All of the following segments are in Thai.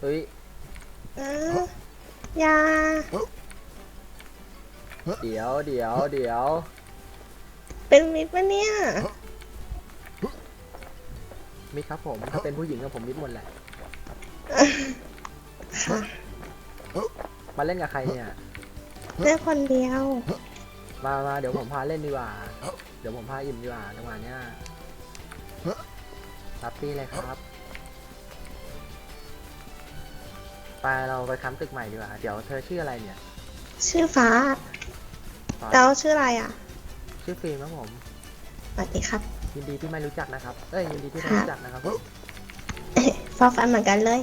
เฮ้ยเอออย่าเดี๋ยวเดี๋ยวเดี๋ยวเป็นมิตรปะเนี่ยมิดครับผมถ้าเป็นผู้หญิงก็ผมมิดหมดแหละค่ะมาเล่นกับใครเนี่ยเล่นคนเดียว มามาเดี๋ยวผมพาเล่นดีกว่า เดี๋ยวผมพาอิ่มดีกว่าจังหวะเนี้ยรับตี้เลยครับ ไปเราไปค้ำตึกใหม่ดีกว่า เดี๋ยวเธอชื่ออะไรเนี่ยชื่อฟ้าฟ้าแล้วชื่ออะไรอะชื่อฟิล์มครับผม สวัสดีครับ ยินดีที่ไม่รู้จักนะครับ เอ้ยยินดีที่ไม่รู้จักนะครับ ฟ้าฟันเหมือนกันเลย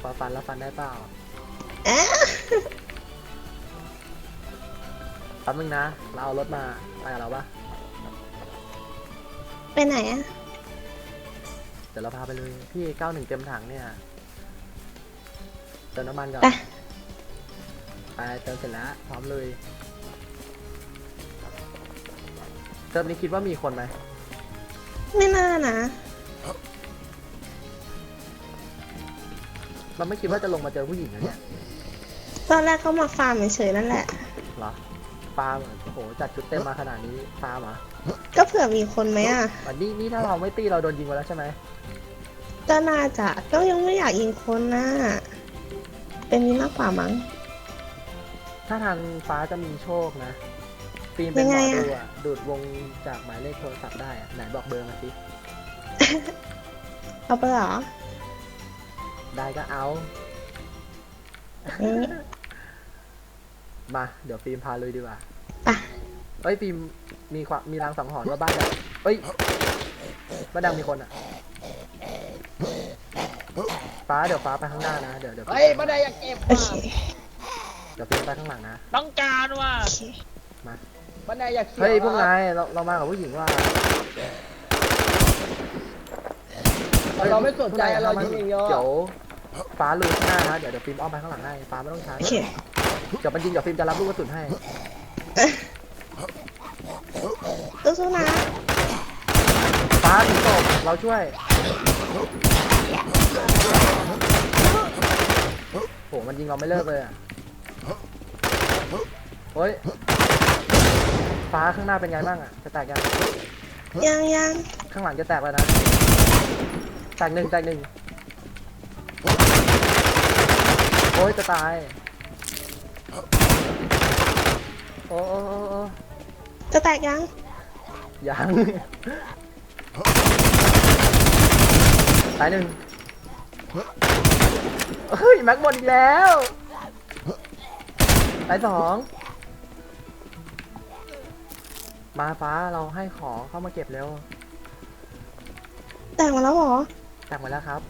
พอฟันแล้วฟันได้เปล่าเอ๊ะ แป๊บนึงนะ เราเอารถมา ไปกับเราปะไปไหนอะ เดี๋ยวเราพาไปเลยพี่เก้าหนึ่งเต็มถังเนี่ยเติมน้ำมันก่อนไป ไปเติมเสร็จแล้วพร้อมเลยเติมนี้คิดว่ามีคนไหมไม่น่านะ เราไม่คิดว่าจะลงมาเจอผู้หญิงนะเนี่ยตอนแรกก็มาฟาร์มเฉยๆนั่นแหละเหรอ ฟาร์มเหรอโอ้โหจัดชุดเต็มมาขนาดนี้ฟาร์มเหรอก็เผื่อมีคนไหมอะวันนี้นี่ถ้าเราไม่ตีเราโดนยิงไปแล้วใช่ไหมก็น่าจะก็ยังไม่อยากยิงคนนะเป็นนี้มากกว่ามั้ง ถ้าทางฟ้าจะมีโชคนะฟิล์มเป็นหมอยังไงอะ ดูอะดูดวงจากหมายเลขโทรศัพท์ได้อะไหนบอกเบอร์มาสิเอาไปเหรอได้ก็เอา เอ๊ะ มา เดี๋ยวฟิล์มพาเลยดีกว่าไปเอ้ยฟิล์มมีความมีรางสังหรณ์ว่าบ้านดังเอ้ยบ้านดังมีคนอะ ฟ้าเดี๋ยวฟ้าไปข้างหน้านะ เดี๋ยวเดี๋ยวเฮ้ยไม่ได้อยากเก็บโอว่ะเคเดี๋ยวฟิล์มไปข้างหลังนะ ต้องการว่ะโอเคไม่ได้อยากเขียวเฮ้ยพวกนายเราเรามากับผู้หญิงว่า เราไม่สนใจพวกยเราข้ยิงอย่างเดียวเดี๋ยวฟ้าลุยข้างหน้านะเดี๋ยวเดี๋ยวฟิล์มอ้อมไปข้างหลังให้ฟ้าไม่ต้องช้าโอเค เดี๋ยวมันยิงเดี๋ยวฟิล์มจะรับลูกกระสุนให้ สู้ๆนะฟ้าถึงตกเราช่วย โห มันยิงเราไม่เลิกเลยอะเฮ้ย ฟ้าข้างหน้าเป็นไงบ้างอะจะแตกยัง ยังยังข้างหลังจะแตกแล้วนะ แตกหนึ่งแตกหนึ่งโอ้ยจะตายโอ้โอ้โอ้โอ้จะแตกยัง ยัง ตายหนึ่งเฮ้ยแม็กหมดอีกแล้ว ตายสอง มาฟ้าเราให้ของเข้ามาเก็บเร็ว แตกมาแล้วเหรอแตกหมดแล้วครับ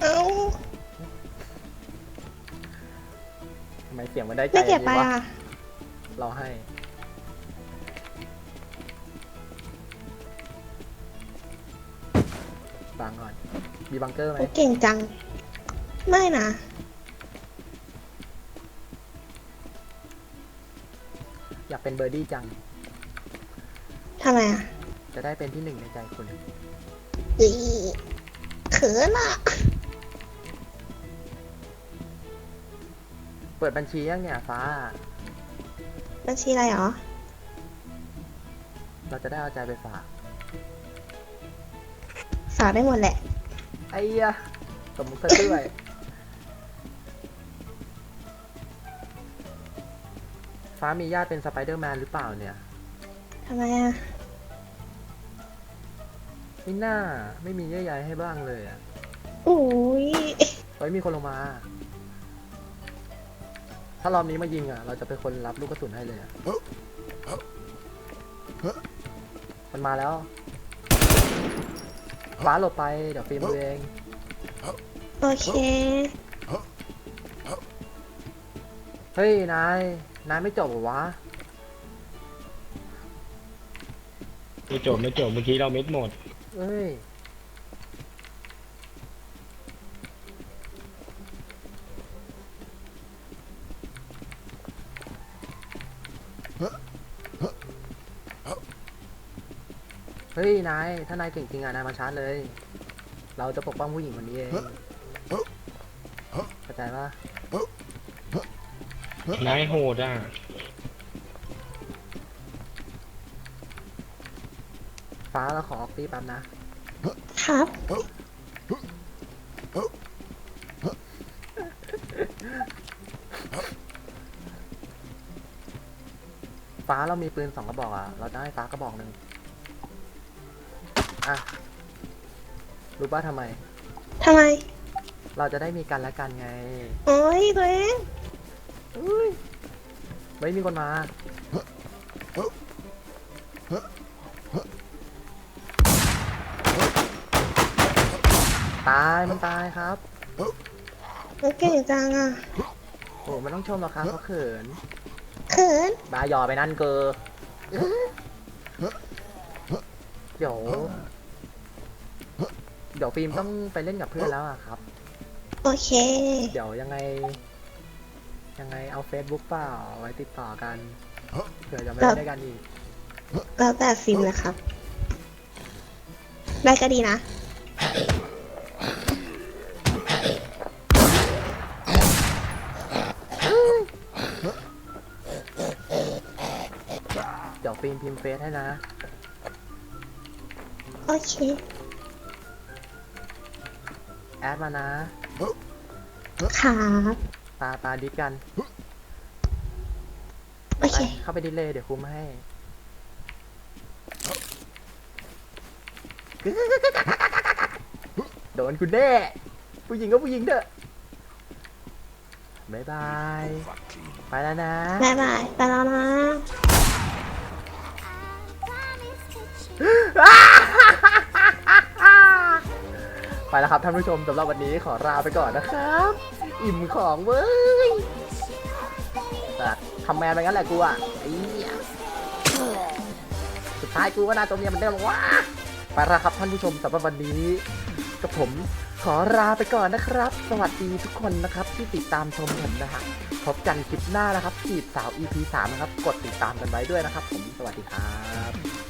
เอ้าำไมเสียงมันได้ใจไม่เก็บอไปย่างนี้วะอะ เราให้ บังก่อน มีบังเกอร์ไหมเก่งจัง ไม่นะ อยากเป็นเบอร์ดี้จัง ทำไมอะจะได้เป็นที่หนึ่งในใจคุณ อีเขินอะ ปิดบัญชียังเนี่ยฟ้า บัญชีอะไรเหรอ เราจะได้เอาใจไปฝากฝากได้หมดแหละ ไอ้ยะสมมุติซะด้วย ฟ้ามีญาติเป็นสไปเดอร์แมนหรือเปล่าเนี่ยทำไมอะ ไม่น่า ไม่มีเยื่อใยให้บ้างเลยอะอุ้ยเฮ้ยมีคนลงมา ถ้ารอบนี้มายิงอะ เราจะเป็นคนรับลูกกระสุนให้เลยอะมันมาแล้วฟ้าหลบไป เดี๋ยวฟิล์มดูเอง โอเค เฮ้ย นาย นายไม่จบเหรอวะ ไม่จบไม่จบเมื่อกี้เราเม็ดหมดเฮ้ย เฮ้ยฮ้ยนายถ้านายเก่งจริงอะนายมาชาร์จเลย เราจะปกป้องผู้หญิงคนนี้เองเข้าใจปะนายโหดอะฟ้าเราขอออกตีแป๊บนะครับ ฟ้าเรามีปืนสองกระบอกอะเราจะให้ฟ้ากระบอกหนึ่งอะ รู้ป่ะทำไม ทำไม เราจะได้มีกันและกันไงโอ้ยตัวเองอุ้ยไม่มีคนมา ตายมันตายครับมันเก่งจังอะ โอ้มันต้องชมหรอกครับเขาเขิน เขินบายอไปนั่นเกอเดี๋ยว เดี๋ยวฟิล์มต้องไปเล่นกับเพื่อนแล้วอะครับ โอเค เดี๋ยวยังไง ยังไงเอา Facebook เปล่าไว้ติดต่อกันเผื่อจะไม่ครับได้กันอีกแล้วแต่ฟิล์มเลยครับ ได้ก็ดีนะ ฟิล์มพิมพ์เฟซให้นะ โอเคแอดมานะ ครับตาตาดิสกันโอไปเคเข้าไปดิสเลยเดี๋ยวคุมให้ โดนคุณแน่ ผู้หญิงก็ผู้หญิงเถอะบายบาย ไปแล้วนะ บ๊ายบาย ไปแล้วนะ ไปแล้วครับท่านผู้ชมสำหรับวันนี้ขอลาไปก่อนนะครับ อิ่มของเว้ยแต่ทำแมนไปงั้นแหละกูอะไอ้สุดท้ายกูก็น่าตัวเมียมันเดิมว้าไปแล้วครับท่านผู้ชมสำหรับวันนี้กับผมขอลาไปก่อนนะครับ สวัสดีทุกคนนะครับ ที่ติดตามชมผมนะฮะพบกันคลิปหน้านะครับจีบสาว EP 3 นะครับ กดติดตามกันไว้ด้วยนะครับ ผมสวัสดีครับ